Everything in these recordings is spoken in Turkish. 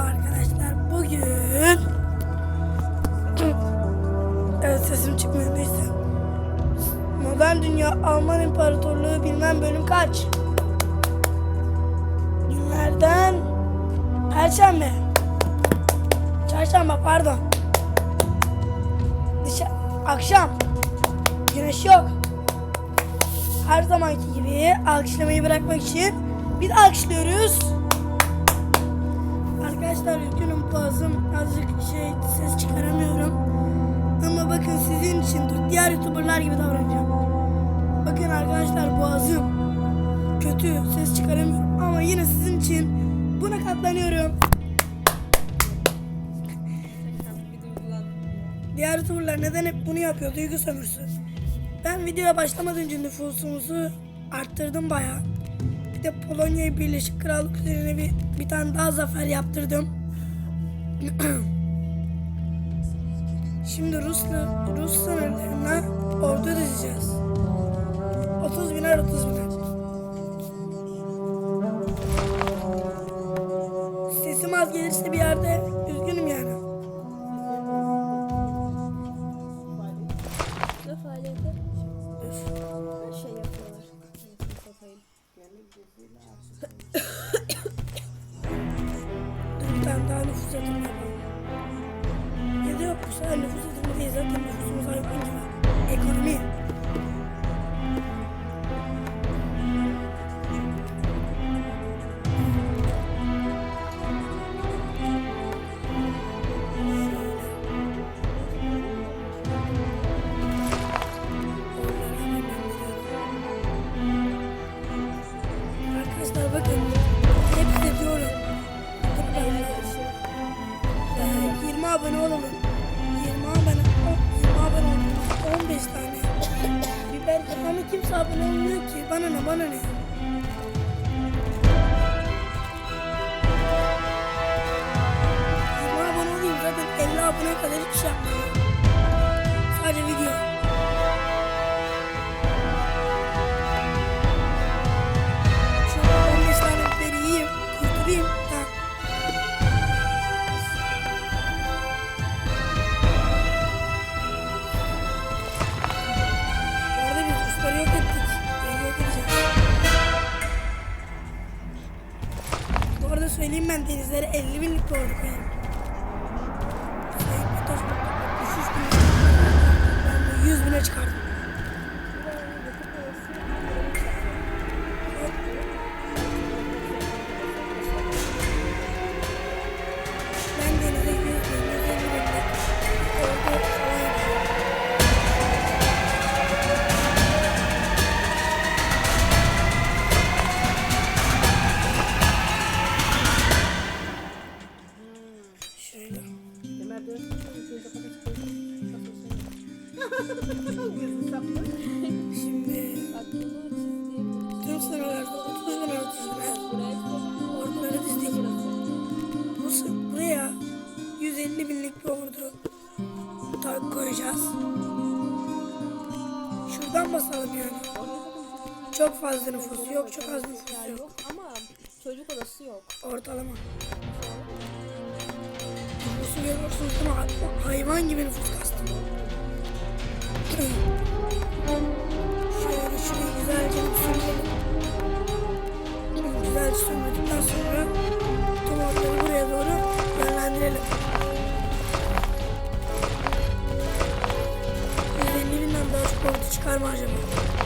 arkadaşlar. Bugün Evet sesim çıkmıyor neyse. Modern Dünya Alman İmparatorluğu bilmem bölüm kaç? Günlerden Perşembe. Çarşamba pardon. Dışa akşam. Güneş yok. Her zamanki gibi alkışlamayı bırakmak için de alkışlıyoruz. Arkadaşlar üzgünüm boğazım azıcık şey ses çıkaramıyorum. Ama bakın sizin için diğer youtuberlar gibi davranacağım. Bakın arkadaşlar boğazım kötü ses çıkaramıyorum ama yine sizin için buna katlanıyorum. Diğer youtuberlar neden hep bunu yapıyor duygu sömürüsü. Ben videoya başlamadan önce nüfusumuzu arttırdım bayağı. Bir de Polonya Birleşik Krallık üzerine bir, bir tane daha zafer yaptırdım. Şimdi Rusla, Rus sınırlarına ordu dizeceğiz. 30 biner 30 biner. Söyleyeyim ben denizlere 50 binlik koyayım. Sayın Pitoş, düşüş bini- Ben de 100 bine çıkardım. Şuradan basalım yani. Çok fazla nüfus yok, çok az nüfus yer yok. ama çocuk odası yok. Ortalama. Nüfusu görüyorsunuz değil mi? Hay- Hayvan gibi nüfus kastım. Şöyle şurayı güzelce bir sömürelim. Güzelce sömürdükten sonra tüm ortaları buraya doğru yönlendirelim. Binden daha çok ordu çıkar mı acaba?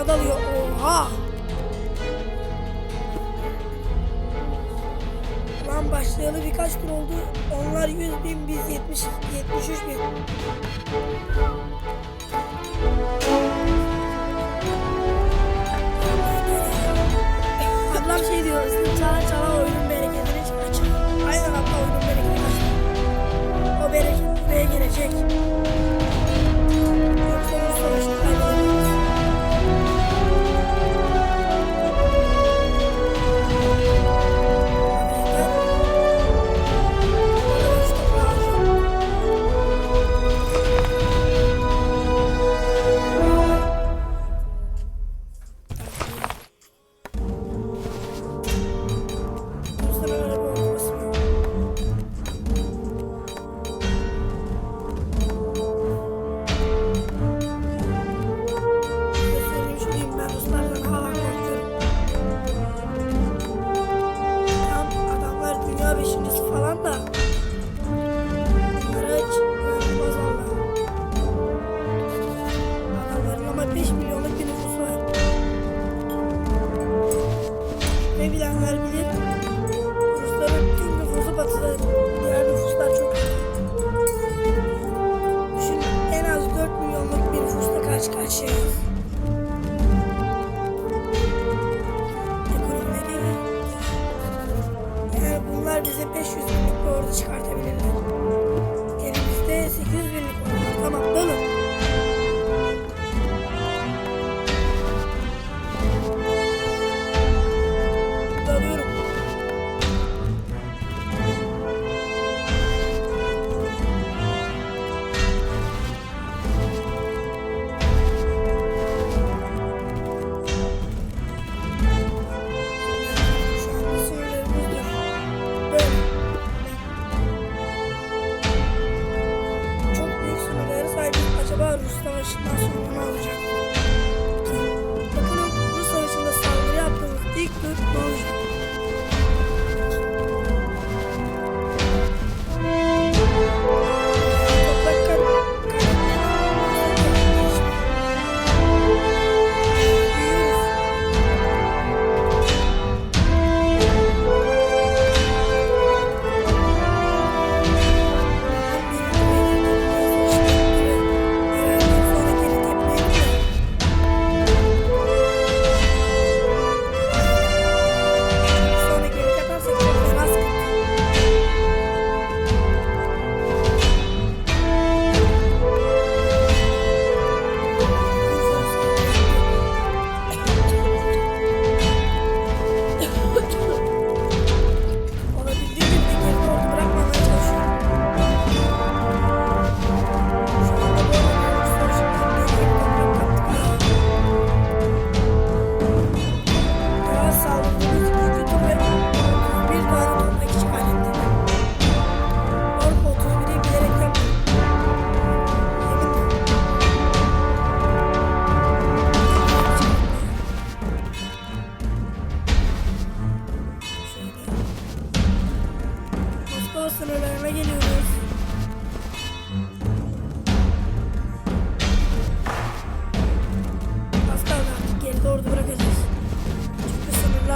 aşağı dalıyor. Oha! Lan başlayalı birkaç tur oldu. Onlar 100 bin, biz 70, 73 bin. Ablam şey diyor, ıslık çala çala oyunun bereketini çıkacak. Aynen abla oyunun bereketini çıkacak. O bereket buraya gelecek. Yoksa bu sonuçta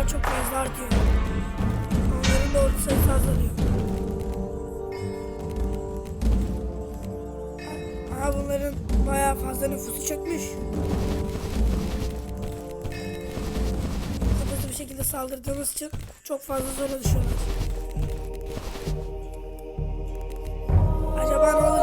daha çok yazar diyor. Onların doğru sayı fazla diyor. Aha bunların bayağı fazla nüfusu çökmüş. Kapısı bir şekilde saldırdığımız için çok fazla zora düşüyorlar. Acaba ne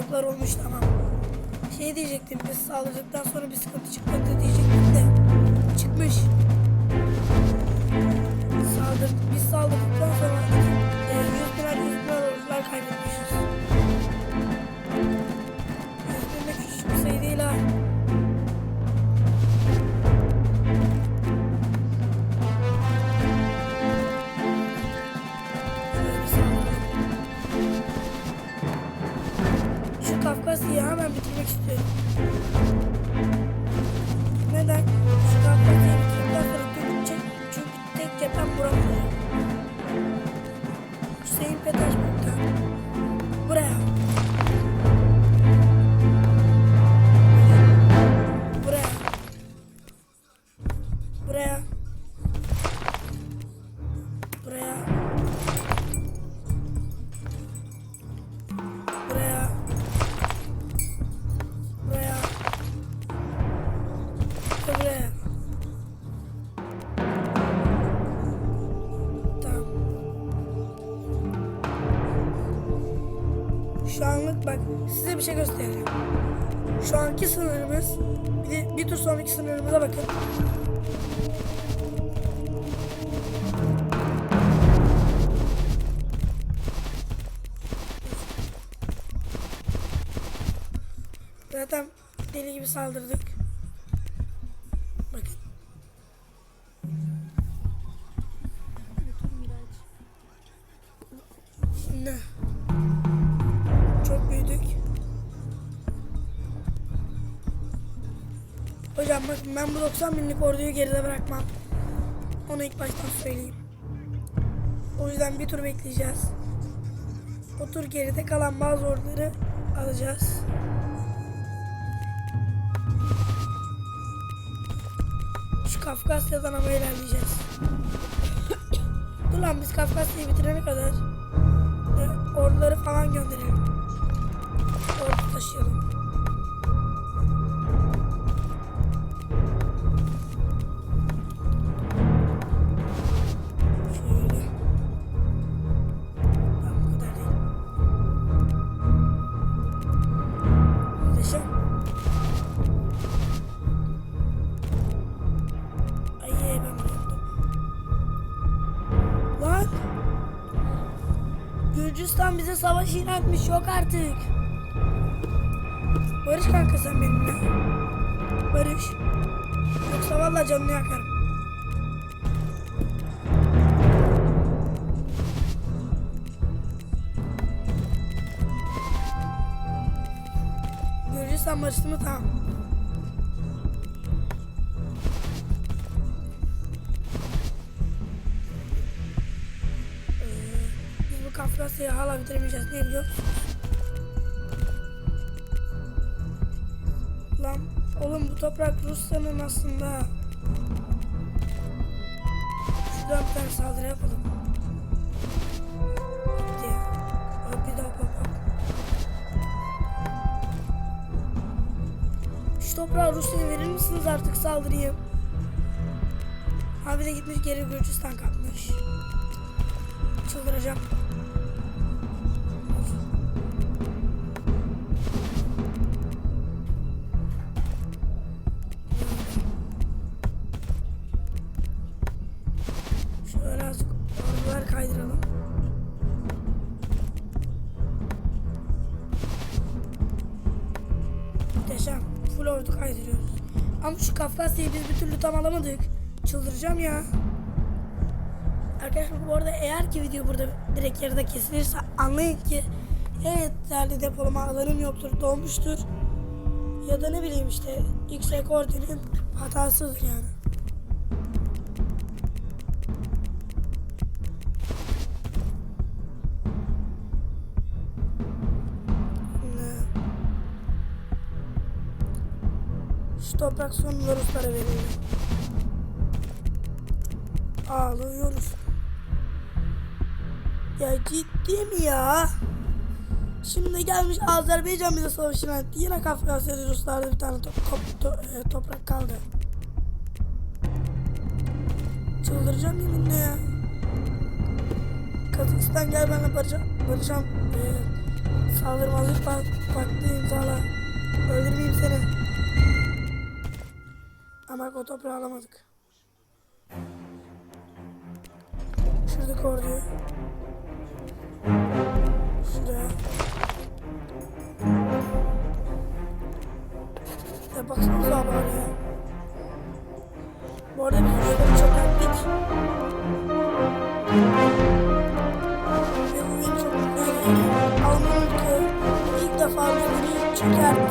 kayıplar olmuş tamam. Şey diyecektim biz saldırdıktan sonra bir sıkıntı çıkmadı diyecektim de çıkmış. Saldır, biz saldırdıktan sonra e, 100 biner 100 biner ordular Şu Kafkasya'yı hemen bitirmek istiyorum. Neden? Şu Kafkasya'yı bitirdikten sonra çek, çünkü tek cephem buram olacak. Hüseyin Petersburg'dan size bir şey göstereceğim. Şu anki sınırımız bir, de, bir tur sonraki sınırımıza bakın. Zaten deli gibi saldırdık. Ben bu 90 binlik orduyu geride bırakmam. Onu ilk baştan söyleyeyim. O yüzden bir tur bekleyeceğiz. O tur geride kalan bazı orduları alacağız. Şu Kafkasya'dan ama ilerleyeceğiz. Dur lan biz Kafkasya'yı bitirene kadar e, orduları falan gönderelim. Ordu taşıyalım. 60 yok artık. Barış kanka sen benimle. Barış. Yoksa valla canını yakarım. Görürsen barıştı mı tamam. Kafkasya'yı hala bitiremeyeceğiz. Ne musun? Lan oğlum bu toprak Rusya'nın aslında. Şuradan bir tane saldırı yapalım. Hop bir daha hop hop. Şu toprağı Rusya'ya verir misiniz artık saldırıyı? Abi de gitmiş geri Gürcistan kapmış. Çıldıracağım. Kafkasya'yı biz bir türlü tam alamadık. Çıldıracağım ya. Arkadaşlar bu arada eğer ki video burada direkt yarıda kesilirse anlayın ki evet değerli depolama alanım yoktur, dolmuştur. Ya da ne bileyim işte X ekordinin hatasıdır yani. adaptasyonla Ruslara verildi. Ağlıyoruz. Ya ciddi mi ya? Şimdi gelmiş Azerbaycan bize savaşına etti. Yine Kafkasya'da Ruslarda bir tane top, top, to, e, toprak kaldı. Çıldıracağım yeminle ya. Kazakistan gel benimle barışam. barışam. E, saldırmazlık paktı imzala. Öldürmeyeyim seni olarak o toprağı alamadık. Şuradaki orduyu. Şuraya. Ya baksanıza abi oraya. Bu arada biz oraya çok ettik. Ve oyun çok güzel. Almanlık'ı ilk defa bir çekerdi.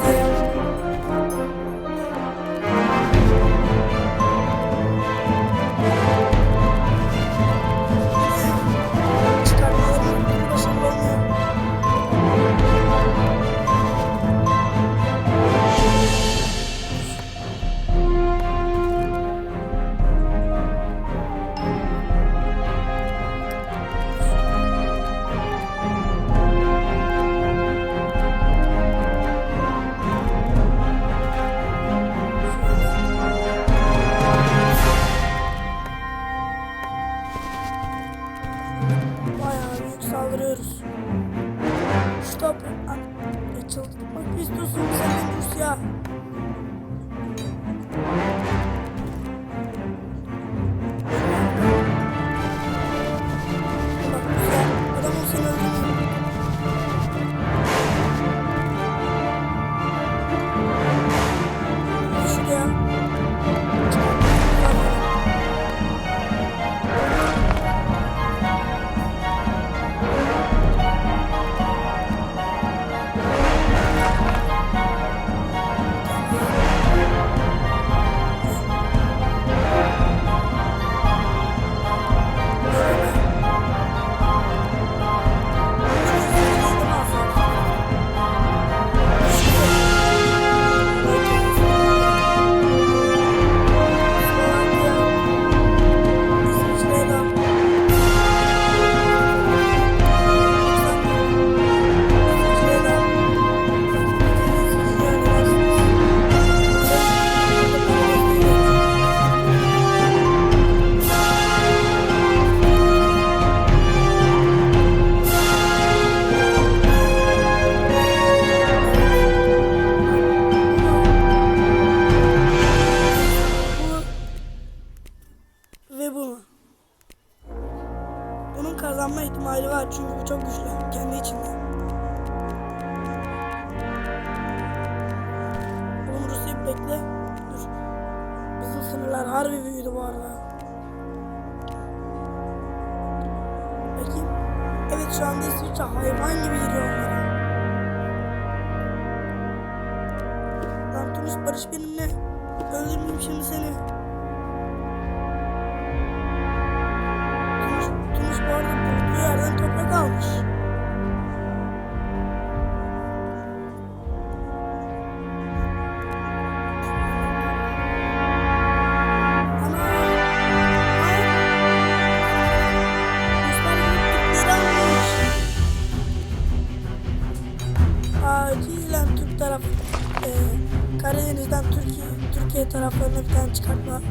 什么？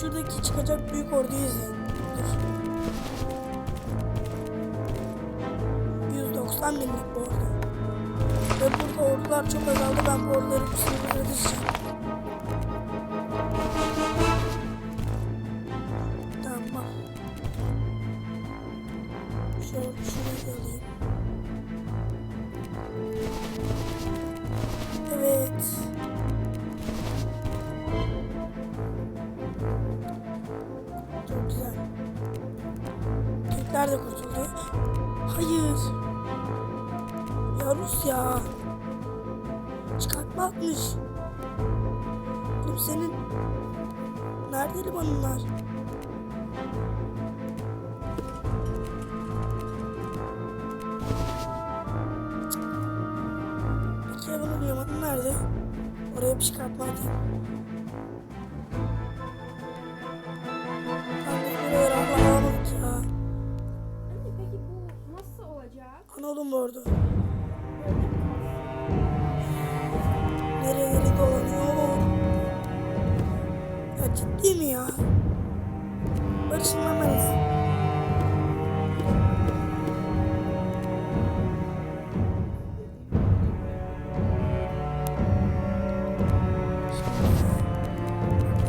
Şuradaki çıkacak büyük orduyu izleyin. Dur. 190 binlik bu ordu. Ve burada ordular çok azaldı. Ben bu orduları Limanlar? Peki ya bunun limanı nerede? Oraya bir çıkartma atayım. Ben de buraları alamadık ya. Ciddi mi ya? Hemen.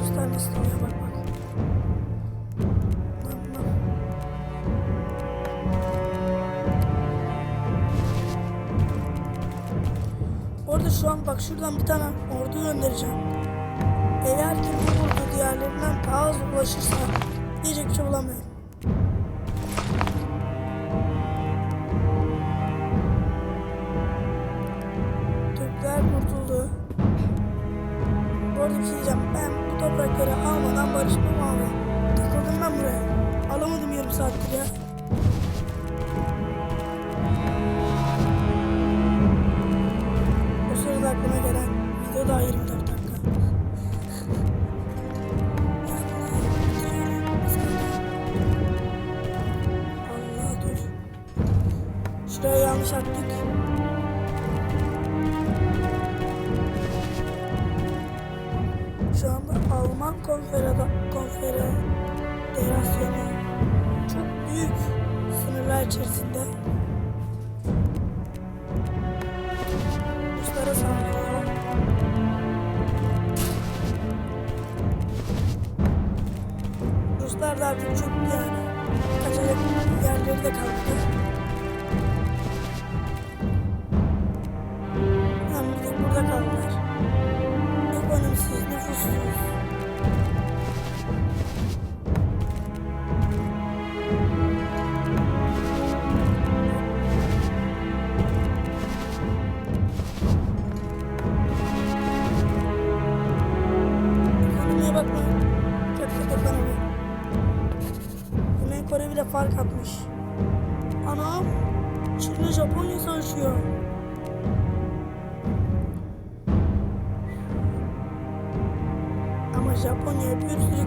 Ruslar nasıl oluyor bak bak. Orada şu an bak şuradan bir tane ordu göndereceğim. Eğer ki bu diğerlerinden daha hızlı ulaşırsa şey bulamıyorum. Türkler kurtuldu. Bu arada bir şey. Ben bu toprakları almadan barışmam abi. Takıldım ben buraya. Alamadım yarım saattir ya. O sırada aklıma gelen video daha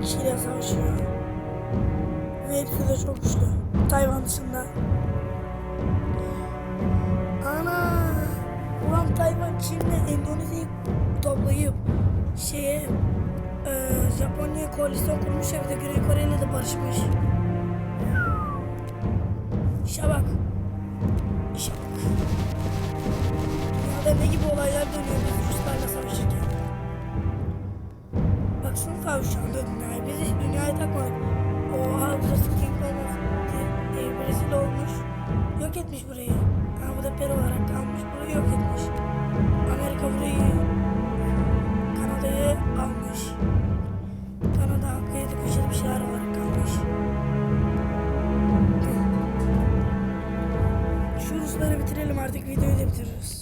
kişiyle savaşıyor. Ve hepsi de çok güçlü. Tayvan dışında. Ana! Ulan Tayvan Çin'le Endonezya'yı toplayıp şeye e, Japonya koalisyon kurmuş evde Güney Kore ile de barışmış. İşe bak. İşe bak. Dünyada ne gibi olaylar dönüyor Savaş şu anda dünyaya. Takmadık. Oha burası King of diye, birisiyle olmuş. yok etmiş burayı. Ha, bu da peri olarak kalmış. Burayı yok etmiş. Amerika burayı Kanada'yı almış. Kanada kıyıda köşeli bir şeyler olarak kalmış. Şu Rusları bitirelim artık videoyu da bitiririz.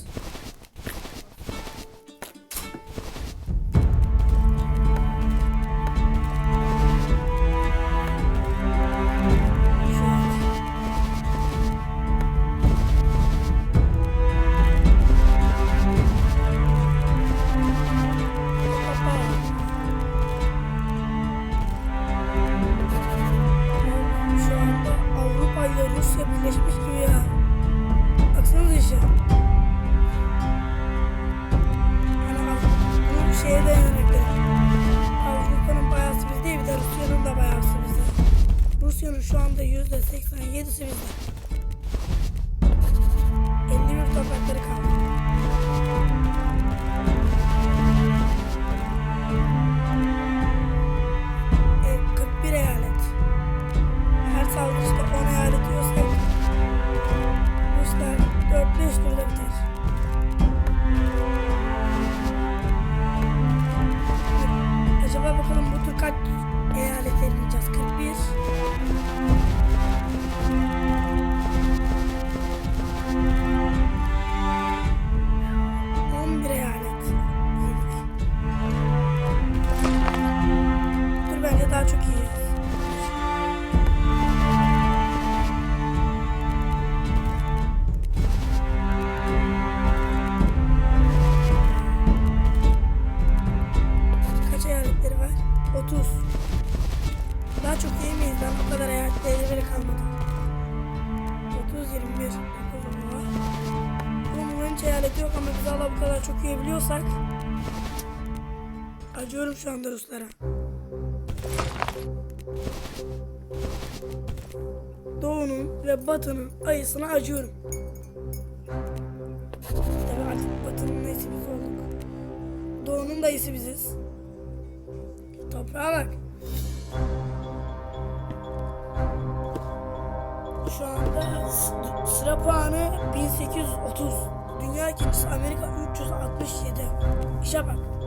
Anda Ruslara. Doğu'nun ve Batı'nın ayısına acıyorum. Tabii artık Batı'nın ayısı biz olduk. Doğu'nun dayısı biziz. Toprağa bak. Şu anda sıra puanı 1830. Dünya ikincisi Amerika 367. İşe bak.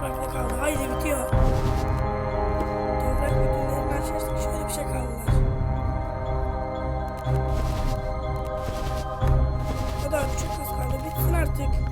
Toprakta kaldı. Haydi bitiyor. Toprak bütünlerini açarsak şöyle bir şey kaldılar. O kadar çok az kaldı. Bitsin artık.